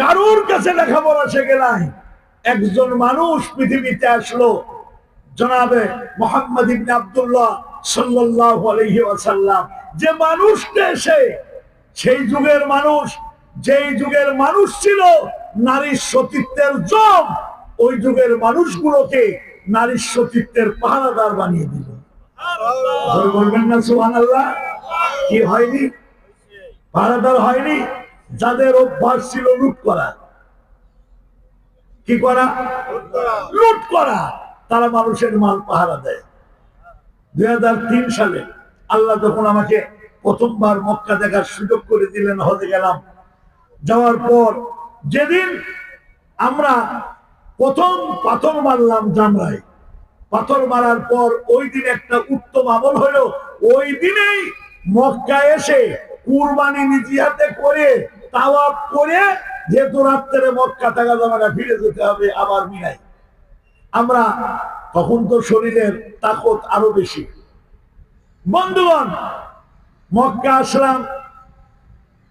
কারোর কাছে লেখাপড়া শেখে নাই। একজন মানুষ পৃথিবীতে আসলো জনাবে মোহাম্মদ ইবনে আব্দুল্লাহ সাল্লাল্লাহু আলাইহি ওয়াসাল্লাম। যে মানুষটা এসে সেই যুগের মানুষ যেই যুগের মানুষ ছিল নারীর সতীত্বের জম ওই যুগের মানুষগুলোকে নারীর সতীত্বের পাহারাদার বানিয়ে দিল। বলবেন না সুবহানাল্লাহ? কি হয়নি? পাহারাদার হয়নি? যাদের অভ্যাস ছিল লুট করা। কি করা? লুট করা। তারা মানুষের মাল পাহারা দেয়। দুই সালে আল্লাহ যখন আমাকে প্রথমবার মক্কা দেখার সুযোগ করে দিলেন হতে গেলাম। যাওয়ার পর যেদিন আমরা প্রথম পাথর মারলাম জামরায়, পাথর মারার পর ওই দিন একটা উত্তম আমল হলো, ওই দিনেই মক্কা এসে কুরবানি নিজি হাতে করে তাওয়াব করে যেহেতু রাত্রে মক্কা থাকা ফিরে যেতে হবে আবার আমরা তখন তো শরীরের তাকত আরও বেশি। বন্ধুগণ, মক্কা আসলাম,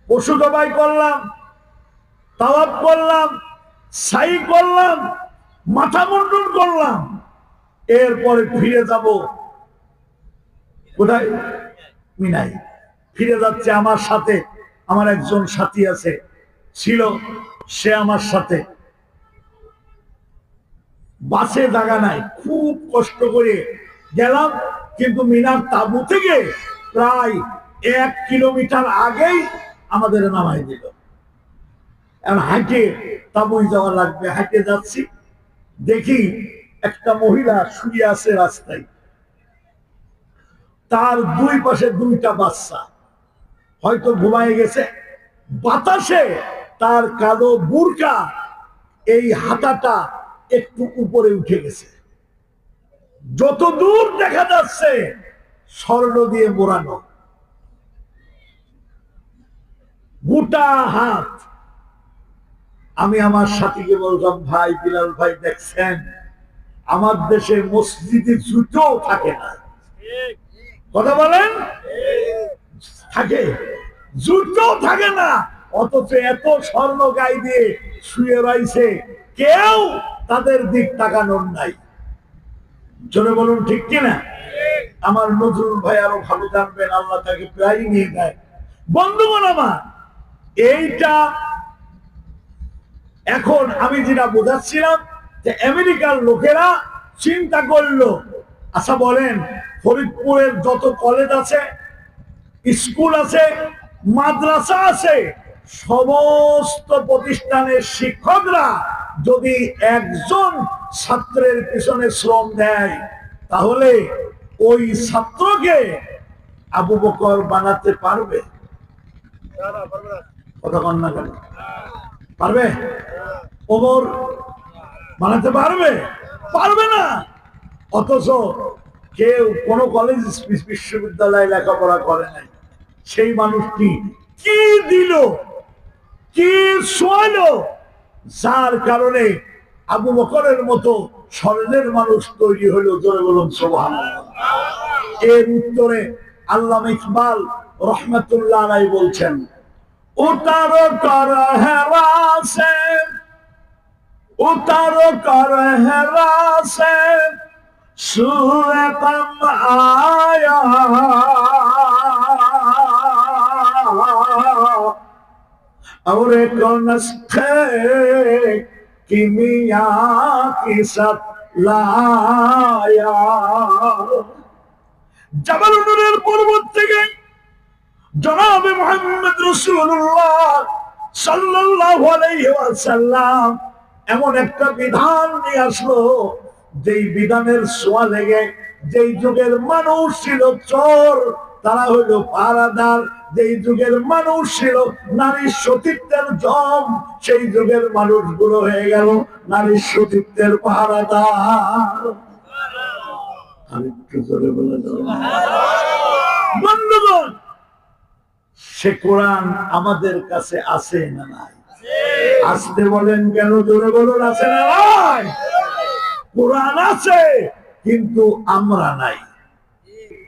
পশু করলাম করলাম সাই করলাম, মাথা মুন্ডন করলাম। এরপরে ফিরে যাব কোথায়? মিনাই। ফিরে যাচ্ছে আমার সাথে। আমার একজন সাথী আছে, ছিল সে আমার সাথে। বাসে জায়গা নাই, খুব কষ্ট করে গেলাম, কিন্তু মিনার তাবু থেকে প্রায় এক কিলোমিটার আগেই আমাদের নামাই দিল। এখন হাঁটে তাবুই যাওয়া লাগবে হাঁটে যাচ্ছি। দেখি একটা মহিলা শুয়ে আছে রাস্তায়। তার দুই পাশে দুইটা বাচ্চা। হয়তো ঘুমায় গেছে। বাতাসে তার কালো বুরকা এই হাতাটা একটু উপরে উঠে গেছে। যত দূর দেখা যাচ্ছে স্বর্ণ দিয়ে মোড়ানো। গোটা হাত। আমি আমার সাথীকে বললাম ভাই বিলাল ভাই দেখছেন? আমার দেশে মসজিদে জুতো থাকে না। কথা বলেন? থাকে। জুতো থাকে না, অথচ এত স্বর্ণ গাই দিয়ে শুয়ে রয়েছে। কেউ তাদের দিক তাকানোর নাই। জোরে বলুন, ঠিক কিনা? আমার নজরুল ভাই আরও ভালো জানবেন, আল্লাহ তাকে প্রায় নিয়ে দেয় বন্ধুগণ আমার, এইটা এখন আমি যেটা বোঝাচ্ছিলাম যে আমেরিকার লোকেরা চিন্তা করল আচ্ছা বলেন, ফরিদপুরের যত কলেজ আছে স্কুল আছে, মাদ্রাসা আছে, সমস্ত প্রতিষ্ঠানের শিক্ষকরা যদি একজন ছাত্রের পিছনে শ্রম দেয়, তাহলে ওই ছাত্রকে আবু বকর বানাতে পারবে? কথা কন না কেন? পারবে? ওমর বানাতে পারবে? পারবে না। অথচ কেউ কোন কলেজ বিশ্ববিদ্যালয়ে লেখাপড়া করে নাই। সেই মানুষটি কি? দিল? কি শোয়ালো? যার কারণে আবু বকরের মতো স্বর্ণের মানুষ তৈরি হইল জোরে বলুন সোহান এর উত্তরে আল্লাহ ইকবাল রহমতুল্লাহ আলাই বলছেন, উতারো কর হেরাসে উতারো কর হেরাসে সুরে কম আয়া और एक नस्खे किमिया की सत लाया জবাল নুরের পর্বত থেকে জনাবে মোহাম্মদ রসুল্লাহ সাল্লাল্লাহু আলাইহি ওয়াসাল্লাম এমন একটা বিধান নিয়ে আসলো যেই বিধানের সোয়া লেগে যেই যুগের মানুষ ছিল চোর তারা হইল পারাদার। যেই যুগের মানুষ ছিল, নারীর সতীত্বের জম, সেই যুগের মানুষগুলো হয়ে গেল, নারীর সতীত্বের পাহারাদার বন্ধুগণ, সে কোরআন আমাদের কাছে আছে না নাই? আসতে বলেন কেন? জোরে বলুন, আছে না নাই? কোরআন আছে, কিন্তু আমরা নাই।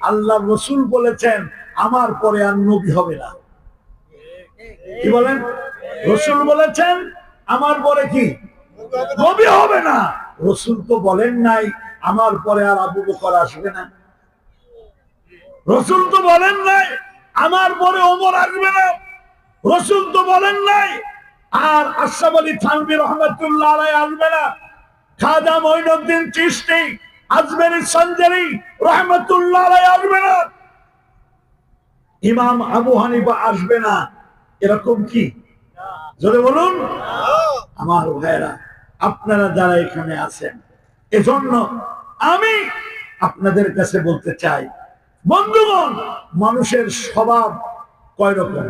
আল্লাহ রসুল বলেছেন, আমার পরে আর নবী হবে না। কি বলেন? রসুল বলেছেন, আমার পরে কি? নবী হবে না। রসুল তো বলেন নাই, আমার পরে আর আবু বকর আসবে না। রসুল তো বলেন নাই, আমার পরে ওমর আসবে না। রসুল তো বলেন নাই, আর আশরাফ আলী থানবি রহমতুল্লাহ আসবে না। খাজা মঈনুদ্দিন চিশতি আজমেরি সঞ্জারি রহমতুল্লাহ আসবে না ইমাম আবু হানিফা আসবে না। এরকম কি? জোরে বলুন। আমার ভাইরা আপনারা যারা এখানে আছেন এজন্য আমি আপনাদের কাছে বলতে চাই বন্ধুগণ মানুষের স্বভাব কয় রকম?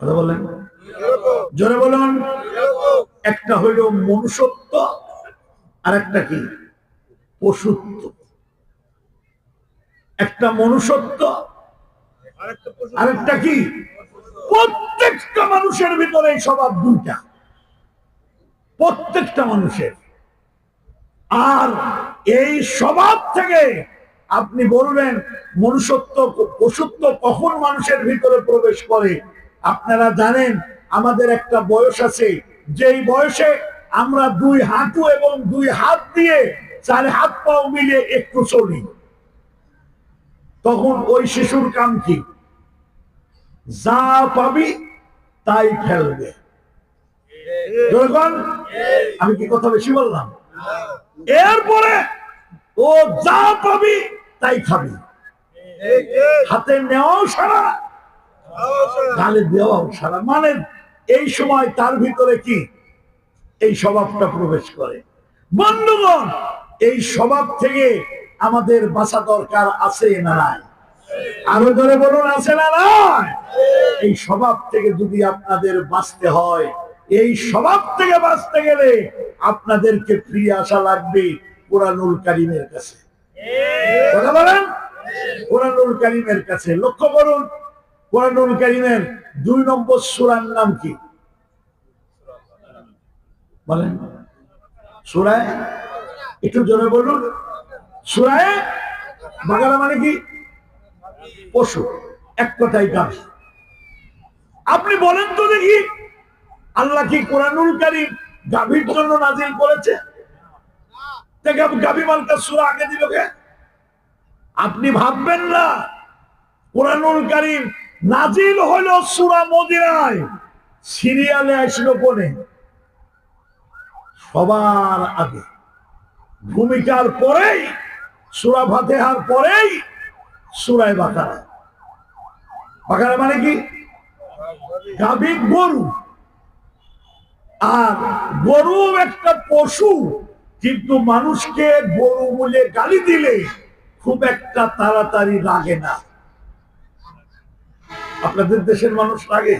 কথা বলেন। জোরে বলুন। একটা হইল মনুষ্যত্ব আর একটা কি? পশুত্ব। একটা মনুষ্যত্ব আরেকটা কি? প্রত্যেকটা মানুষের ভিতরে এই স্বভাব দুইটা। প্রত্যেকটা মানুষের। আর এই স্বভাব থেকে আপনি বলবেন মনুষ্যত্ব পশুত্ব কখন মানুষের ভিতরে প্রবেশ করে? আপনারা জানেন আমাদের একটা বয়স আছে। যেই বয়সে আমরা দুই হাঁটু এবং দুই হাত দিয়ে চার হাত পাও মিলিয়ে একটু চলি। তখন ওই শিশুর কাম কি? যা পাবি তাই ফেলবে। আমি কি কথা বেশি বললাম? এরপরে ও যা পাবি তাই খাবি। হাতে নেওয়াও সারা, গালে দেওয়াও সারা। মানে এই সময় তার ভিতরে কি? এই স্বভাবটা প্রবেশ করে। বন্ধুগণ, এই স্বভাব থেকে আমাদের বাঁচা দরকার আছে না নাই? আরও ধরে বলুন, আছে না নাই? এই স্বভাব থেকে যদি আপনাদের বাঁচতে হয়, এই স্বভাব থেকে বাঁচতে গেলে আপনাদেরকে ফিরে আসা লাগবে কোরআনুল কারিমের কাছে। কথা বলেন? কোরআনুল কারিমের কাছে। লক্ষ্য করুন, কোরআনুল কারিমের দুই নম্বর সুরার নাম কি? বলেন। সুরায়? একটু জোরে বলুন। সুরায়? বাগালা মানে কি? পশু। এক কথাই গাভী আপনি বলেন তো দেখি, আল্লাহ কি কোরআনুল কারিম গাভীর জন্য নাজিল করেছে? গাভী মালটা সুরা আগে দিল আপনি ভাববেন না, কোরআনুল কারিম নাজিল হলো সুরা মদিনায়। সিরিয়ালে আসলো কোনে? সবার আগে। ভূমিকার পরেই, সুরা ফাতেহার পরেই সুরায় বাকারা। বাকারা মানে কি? গাভী গরু। আর গরু একটা পশু, কিন্তু মানুষকে গরু বলে গালি দিলে খুব একটা তাড়াতাড়ি লাগে না। আপনাদের দেশের মানুষ লাগে?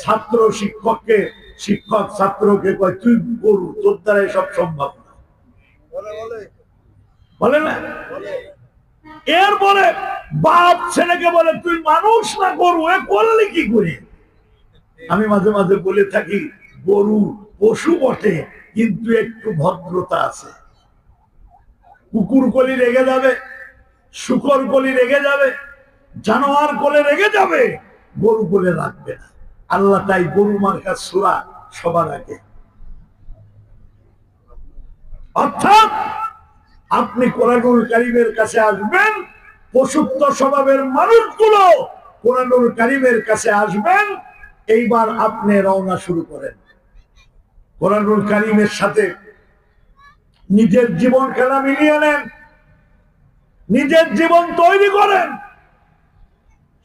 ছাত্র, শিক্ষককে শিক্ষক ছাত্রকে কয় তুই গরু তোর দ্বারা সব সম্ভব না। বলে না? এরপরে বাপ ছেলেকে বলে তুই মানুষ না গরু? এ করলি কি করে? আমি মাঝে মাঝে বলে থাকি গরু পশু বটে কিন্তু একটু ভদ্রতা আছে। কুকুর কলি রেগে যাবে শুকর কলি রেগে যাবে জানোয়ার কোলে রেগে যাবে গরু কোলে রাখবে না। আল্লাহ তাই গরু মার্কা সুরা সবার আগে। অর্থাৎ আপনি কোরআনুল কারিমের কাছে আসবেন পশুত্ব স্বভাবের মানুষগুলো কোরআনুল কারিমের কাছে আসবেন, এইবার আপনি রওনা শুরু করেন। কোরআনুল কারিমের সাথে নিজের জীবন খেলা মিলিয়ে নেন, নিজের জীবন তৈরি করেন।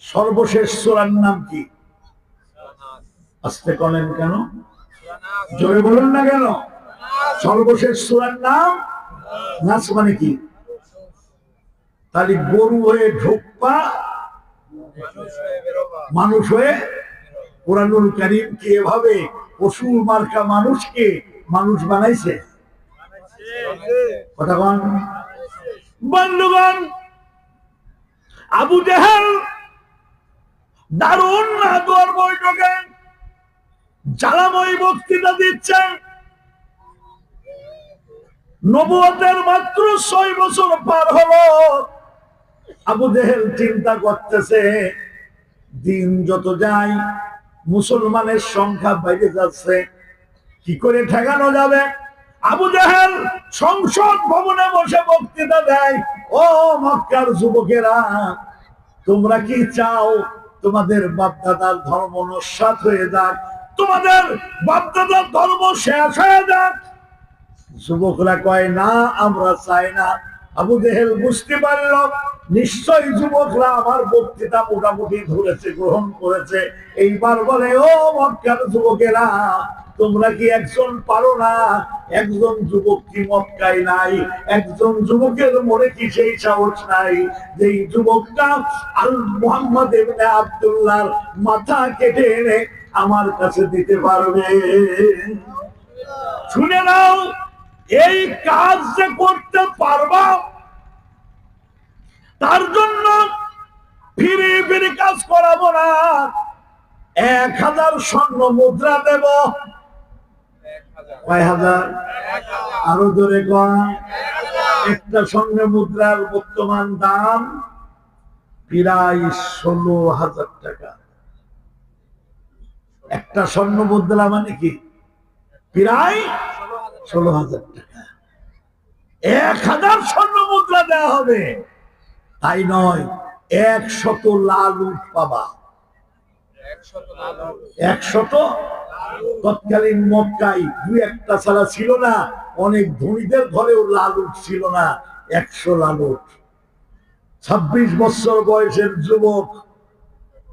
সর্বশেষ সোরার নাম কি? আসতে করেন কেন? জোরে বলুন না কেন? সর্বশেষ সোরার নাম নাচ মানে কি? তাহলে গরু হয়ে ঢোকপা, মানুষ হয়ে কোরআনুল করিম কে এভাবে পশু মার্কা মানুষকে মানুষ বানাইছে? বন্ধুগণ, আবু জাহাল দারুণ না বৈঠকে জ্বালাময় বক্তৃতা দিচ্ছেন নবুয়তের মাত্র ছয় বছর পার হলো। আবু জেহেল চিন্তা করতেছে, দিন যত যায়, মুসলমানের সংখ্যা বেড়ে যাচ্ছে, কি করে ঠেকানো যাবে? আবু জাহেল সংসদ ভবনে বসে বক্তৃতা দেয়, ও মক্কার যুবকেরা, তোমরা কি চাও তোমাদের বাপদাদার ধর্ম নস্বাত হয়ে যাক তোমাদের বাপদাদার ধর্ম শেষ হয়ে যাক। যুবকরা কয়, না, আমরা চাই না। আবু জেহেল বুঝতে পারল নিশ্চয় যুবকরা আমার বক্তৃতা মোটামুটি ধরেছে, গ্রহণ করেছে। এইবার বলে, ও মক্কার যুবকেরা, তোমরা কি একজন পারো না? একজন যুবক কি মক্কায় নাই? একজন যুবকের মনে কি সেই সাহস নাই যে যুবকটা আল মোহাম্মদ ইবনে আব্দুল্লাহর মাথা কেটে এনে আমার কাছে দিতে পারবে। শুনে নাও, এই কাজ যে করতে পারবা, তার জন্য ফিরে ফিরে কাজ করাবো না। এক হাজার স্বর্ণ মুদ্রা দেব। কয় হাজার? আরও জোরে একটা স্বর্ণ মুদ্রার বর্তমান দাম প্রায় ষোলো হাজার টাকা। একটা স্বর্ণ বদলা মানে কি? প্রায় ষোলো হাজার টাকা। এক হাজার স্বর্ণ মুদ্রা দেওয়া হবে। তাই নয় একশত লাল উট পাবা। একশত তৎকালীন মক্কাই দুই একটা ছাড়া ছিল না, অনেক ধনীদের ঘরেও লাল উট ছিল না, একশো লাল উট। ছাব্বিশ বছর বয়সের যুবক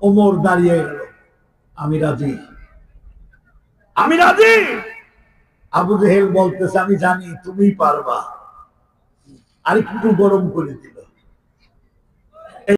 ওমর দাঁড়িয়ে গেল। আমি রাজি। আমি রাজি? আবু জেহেল বলতেছে আমি জানি তুমি পারবা। আরেকটু গরম করে দিল